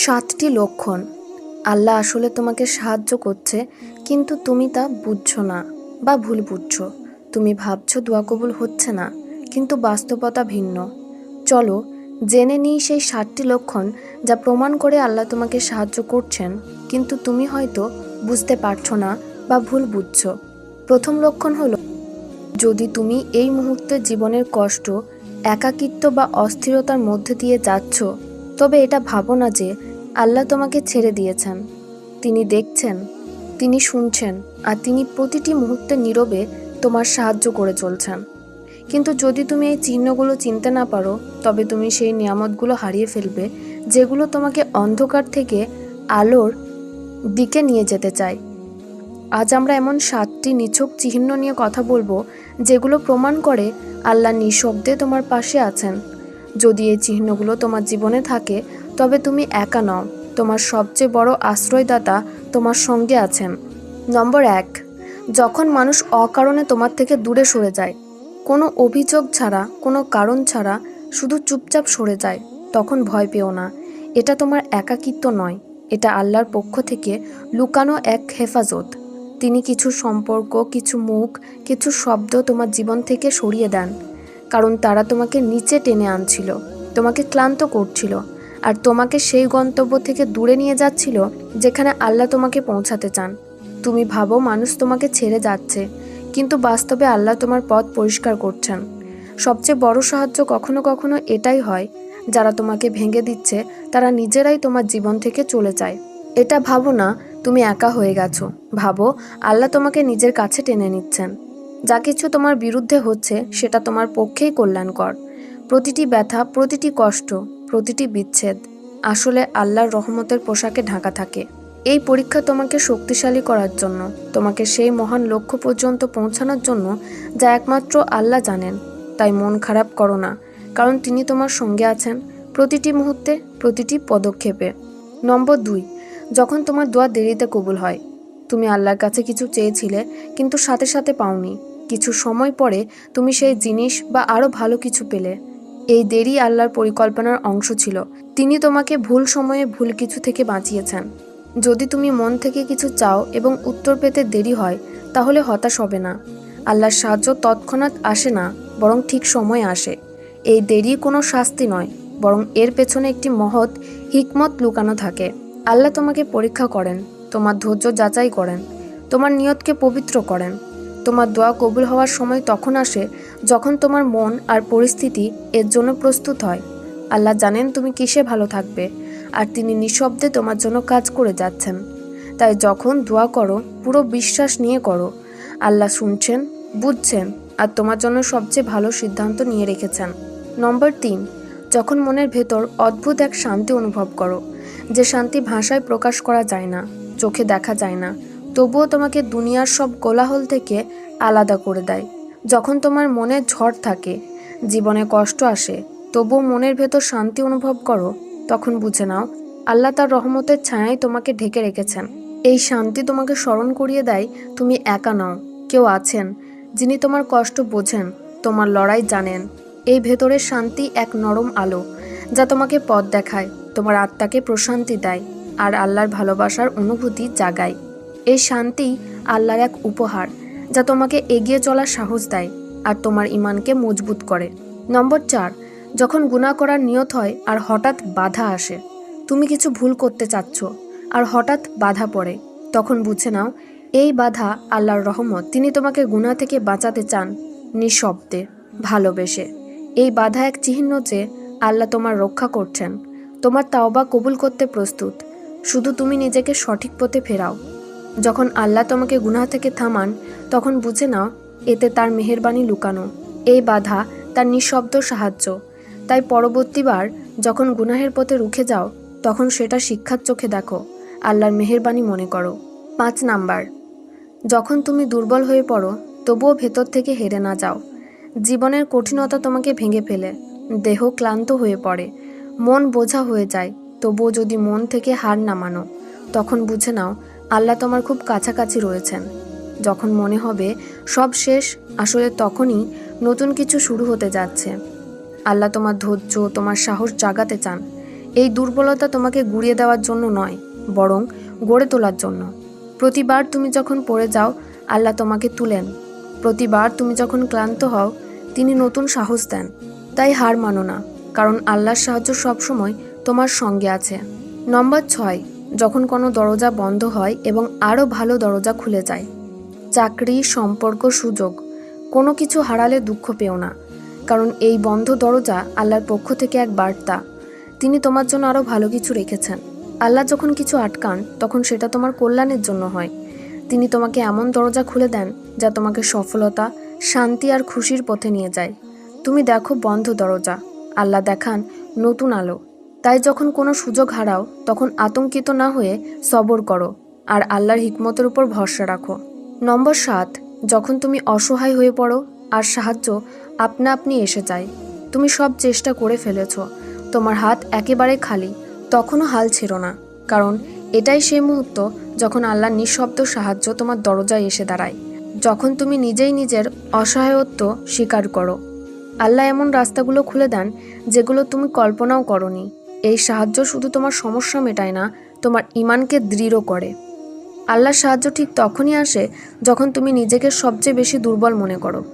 সাতটি লক্ষণ। আল্লাহ আসলে তোমাকে সাহায্য করছে, কিন্তু তুমি তা বুঝছ না বা ভুল বুঝছ। তুমি ভাবছ দোয়া কবুল হচ্ছে না, কিন্তু বাস্তবতা ভিন্ন। চলো, জেনে নিই সেই সাতটি লক্ষণ যা প্রমাণ করে আল্লাহ তোমাকে সাহায্য করছেন, কিন্তু তুমি হয়তো বুঝতে পারছ না বা ভুল বুঝছ। প্রথম লক্ষণ হলো, যদি তুমি এই মুহূর্তে জীবনের কষ্ট, একাকিত্ব বা অস্থিরতার মধ্যে দিয়ে যাচ্ছ তবে এটা ভাবো না যে আল্লাহ তোমাকে ছেড়ে দিয়েছেন। তিনি দেখছেন, তিনি শুনছেন, আর তিনি প্রতিটি মুহূর্তে নীরবে তোমার সাহায্য করে চলছেন। কিন্তু যদি তুমি এই চিহ্নগুলো চিনতে না পারো, তবে তুমি সেই নিয়ামতগুলো হারিয়ে ফেলবে, যেগুলো তোমাকে অন্ধকার থেকে আলোর দিকে নিয়ে যেতে চায়। আজ আমরা এমন সাতটি নিছক চিহ্ন নিয়ে কথা বলব, যেগুলো প্রমাণ করে আল্লাহ নিঃশব্দে তোমার পাশে আছেন। যদি এই চিহ্নগুলো তোমার জীবনে থাকে, তবে তুমি একা নও। তোমার সবচেয়ে বড় আশ্রয়দাতা তোমার সঙ্গে আছেন। নম্বর এক, যখন মানুষ অকারণে তোমার থেকে দূরে সরে যায়, কোনো অভিযোগ ছাড়া, কোনো কারণ ছাড়া শুধু চুপচাপ সরে যায়, তখন ভয় পেও না। এটা তোমার একাকিত্ব নয়, এটা আল্লাহর পক্ষ থেকে লুকানো এক হেফাজত। তিনি কিছু সম্পর্ক, কিছু মুখ, কিছু শব্দ তোমার জীবন থেকে সরিয়ে দেন। কারণ তারা তোমাকে নিচে টেনে আনছিল, তোমাকে ক্লান্ত করছিল, আর তোমাকে সেই গন্তব্য থেকে দূরে নিয়ে যাচ্ছিল যেখানে আল্লাহ তোমাকে পৌঁছাতে চান। তুমি ভাবো মানুষ তোমাকে ছেড়ে যাচ্ছে, কিন্তু বাস্তবে আল্লাহ তোমার পথ পরিষ্কার করছেন। সবচেয়ে বড় সাহায্য কখনো কখনো এটাই হয়, যারা তোমাকে ভেঙে দিচ্ছে, তারা নিজেরাই তোমার জীবন থেকে চলে যায়। এটা ভাবো না, তুমি একা হয়ে গেছো। ভাবো, আল্লাহ তোমাকে নিজের কাছে টেনে নিচ্ছেন। যা কিছু তোমার বিরুদ্ধে হচ্ছে, সেটা তোমার পক্ষেই কল্যাণকর। প্রতিটি ব্যথা, প্রতিটি কষ্ট, প্রতিটি বিচ্ছেদ আসলে আল্লাহর রহমতের পোশাকে ঢাকা থাকে। এই পরীক্ষা তোমাকে শক্তিশালী করার জন্য, তোমাকে সেই মহান লক্ষ্য পর্যন্ত পৌঁছানোর জন্য যা একমাত্র আল্লাহ জানেন। তাই মন খারাপ করো না, কারণ তিনি তোমার সঙ্গে আছেন প্রতিটি মুহূর্তে, প্রতিটি পদক্ষেপে। নম্বর দুই, যখন তোমার দোয়া দেরিতে কবুল হয়, তুমি আল্লাহর কাছে কিছু চেয়েছিলে, কিন্তু সাথে সাথে পাওনি। কিছু সময় পরে তুমি সেই জিনিস বা আরও ভালো কিছু পেলে। এই দেরি আল্লাহর পরিকল্পনার অংশ ছিল। তিনি তোমাকে ভুল সময়ে ভুল কিছু থেকে বাঁচিয়েছেন। যদি তুমি মন থেকে কিছু চাও এবং উত্তর পেতে দেরি হয়, তাহলে হতাশ হবে না। আল্লাহর সাহায্য তৎক্ষণাৎ আসে না, বরং ঠিক সময়ে আসে। এই দেরি কোনো শাস্তি নয়, বরং এর পেছনে একটি মহৎ হিকমত লুকানো থাকে। আল্লাহ তোমাকে পরীক্ষা করেন, তোমার ধৈর্য যাচাই করেন, তোমার নিয়তকে পবিত্র করেন। তোমার দোয়া কবুল হওয়ার সময় তখন আসে, যখন তোমার মন আর পরিস্থিতি এর জন্য প্রস্তুত হয়। আল্লাহ জানেন তুমি কিসে ভালো থাকবে, আর তিনি নিঃশব্দে তোমার জন্য কাজ করে যাচ্ছেন। তাই যখন দোয়া করো, পুরো বিশ্বাস নিয়ে করো। আল্লাহ শুনছেন, বুঝছেন, আর তোমার জন্য সবচেয়ে ভালো সিদ্ধান্ত নিয়ে রেখেছেন। নম্বর তিন, যখন মনের ভেতর অদ্ভুত এক শান্তি অনুভব করো, যে শান্তি ভাষায় প্রকাশ করা যায় না, চোখে দেখা যায় না তবুও তোমাকে দুনিয়ার সব কোলাহল থেকে আলাদা করে দেয়। যখন তোমার মনে ঝড় থাকে, জীবনে কষ্ট আসে, তবুও মনের ভেতর শান্তি অনুভব করো, তখন বুঝে নাও, আল্লাহ তার রহমতের ছায়ায় তোমাকে ঢেকে রেখেছেন। এই শান্তি তোমাকে স্মরণ করিয়ে দেয়, তুমি একা নও, কেউ আছেন, যিনি তোমার কষ্ট বোঝেন, তোমার লড়াই জানেন। এই ভেতরের শান্তি এক নরম আলো, যা তোমাকে পথ দেখায়, তোমার আত্মাকে প্রশান্তি দেয়, আর আল্লাহর ভালোবাসার অনুভূতি জাগায়। এই শান্তি আল্লাহর এক উপহার, যা তোমাকে এগিয়ে চলার সাহস দেয় আর তোমার ইমানকে মজবুত করে। নম্বর চার, যখন গুণা করার নিয়ত হয় আর হঠাৎ বাধা আসে, তুমি কিছু ভুল করতে চাচ্ছ আর হঠাৎ বাধা পড়ে, তখন বুঝে নাও, এই বাধা আল্লাহর রহমত। তিনি তোমাকে গুণা থেকে বাঁচাতে চান নিঃশব্দে, ভালোবেসে। এই বাধা এক চিহ্ন যে আল্লাহ তোমার রক্ষা করছেন। তোমার তাওবা কবুল করতে প্রস্তুত। শুধু তুমি নিজেকে সঠিক পথে ফেরাও। যখন আল্লাহ তোমাকে গুনাহ থেকে থামান, তখন বুঝে নাও, এতে তার মেহেরবানি লুকানো। এই বাধা তার নিঃশব্দ সাহায্য। তাই পরবর্তীবার যখন গুনাহের পথে রুখে যাও, তখন সেটা শিক্ষার চোখে দেখো, আল্লাহর মেহেরবানি মনে করো। পাঁচ নাম্বার, যখন তুমি দুর্বল হয়ে পড়ো, তবুও ভেতর থেকে হেরে না যাও। জীবনের কঠিনতা তোমাকে ভেঙে ফেলে, দেহ ক্লান্ত হয়ে পড়ে, মন বোঝা হয়ে যায়, তবুও যদি মন থেকে হার না মানো, তখন বুঝে নাও আল্লাহ তোমার খুব কাছাকাছি রয়েছেন। যখন মনে হবে সব শেষ, আসলে তখনই নতুন কিছু শুরু হতে যাচ্ছে। আল্লাহ তোমার ধৈর্য, তোমার সাহস জাগাতে চান। এই দুর্বলতা তোমাকে গুড়িয়ে দেওয়ার জন্য নয়, বরং গড়ে তোলার জন্য। প্রতিবার তুমি যখন পড়ে যাও, আল্লাহ তোমাকে তুলেন। প্রতিবার তুমি যখন ক্লান্ত হও, তিনি নতুন সাহস দেন। তাই হার মানো না, কারণ আল্লাহর সাহায্য সবসময় তোমার সঙ্গে আছে। নম্বর ছয় যখন কোনো দরজা বন্ধ হয় এবং আরও ভালো দরজা খুলে যায়। চাকরি, সম্পর্ক, সুযোগ, কোনো কিছু হারালে দুঃখ পেও না। কারণ এই বন্ধ দরজা আল্লাহর পক্ষ থেকে এক বার্তা। তিনি তোমার জন্য আরও ভালো কিছু রেখেছেন। আল্লাহ যখন কিছু আটকান, তখন সেটা তোমার কল্যাণের জন্য হয়। তিনি তোমাকে এমন দরজা খুলে দেন, যা তোমাকে সফলতা, শান্তি আর খুশির পথে নিয়ে যায়। তুমি দেখো বন্ধ দরজা। আল্লাহ দেখান নতুন আলো। তাই যখন কোনো সুযোগ হারাও, তখন আতঙ্কিত না হয়ে সবর করো আর আল্লাহর হিকমতের উপর ভরসা রাখো। নম্বর সাত, যখন তুমি অসহায় হয়ে পড়ো আর সাহায্য আপনা আপনি এসে যায়, তুমি সব চেষ্টা করে ফেলেছ, তোমার হাত একেবারে খালি, তখনও হাল ছেড়ো না। কারণ এটাই সেই মুহূর্ত যখন আল্লাহ নিঃশব্দ সাহায্য তোমার দরজায় এসে দাঁড়ায়, যখন তুমি নিজেই নিজের অসহায়ত্ব স্বীকার করো। আল্লাহ এমন রাস্তাগুলো খুলে দেন যেগুলো তুমি কল্পনাও করনি। এই সাহায্য শুধু তোমার সমস্যা মেটায় না, তোমার ইমানকে দৃঢ় করে। আল্লাহর সাহায্য ঠিক তখনই আসে যখন তুমি নিজেকে সবচেয়ে বেশি দুর্বল মনে করো।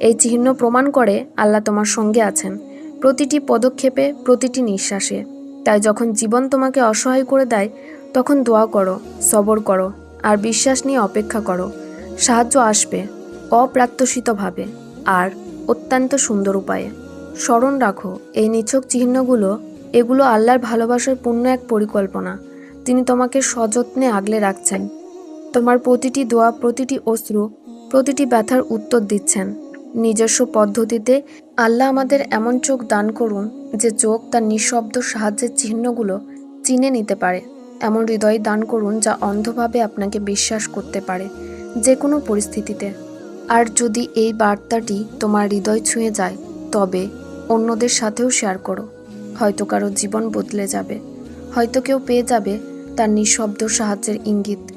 এই চিহ্ন প্রমাণ করে আল্লাহ তোমার সঙ্গে আছেন। প্রতিটি পদক্ষেপে প্রতিটি নিঃশ্বাসে। তাই যখন জীবন তোমাকে অসহায় করে দেয়, তখন দোয়া করো, সবর করো, আর বিশ্বাস নিয়ে অপেক্ষা করো। সাহায্য আসবে অপ্রাত্যসিতভাবে আর অত্যন্ত সুন্দর উপায়ে। স্মরণ রাখো, এই নিছক চিহ্নগুলো এগুলো আল্লাহর ভালোবাসার পূর্ণ এক পরিকল্পনা। তিনি তোমাকে সযত্নে আগলে রাখছেন। তোমার প্রতিটি দোয়া, প্রতিটি অশ্রু, প্রতিটি ব্যথার উত্তর দিচ্ছেন। নিজস্ব পদ্ধতিতে আল্লাহ আমাদের এমন চোখ দান করুন যে চোখ তার নিঃশব্দ সাহায্যের চিহ্নগুলো চিনে নিতে পারে। এমন হৃদয় দান করুন যা অন্ধভাবে আপনাকে বিশ্বাস করতে পারে যে কোনো পরিস্থিতিতে। আর যদি এই বার্তাটি তোমার হৃদয় ছুঁয়ে যায়, তবে অন্যদের সাথেও শেয়ার করো। হয়তো কারও জীবন বদলে যাবে। হয়তো কেউ পেয়ে যাবে তার নিঃশব্দ সাহায্যের ইঙ্গিত।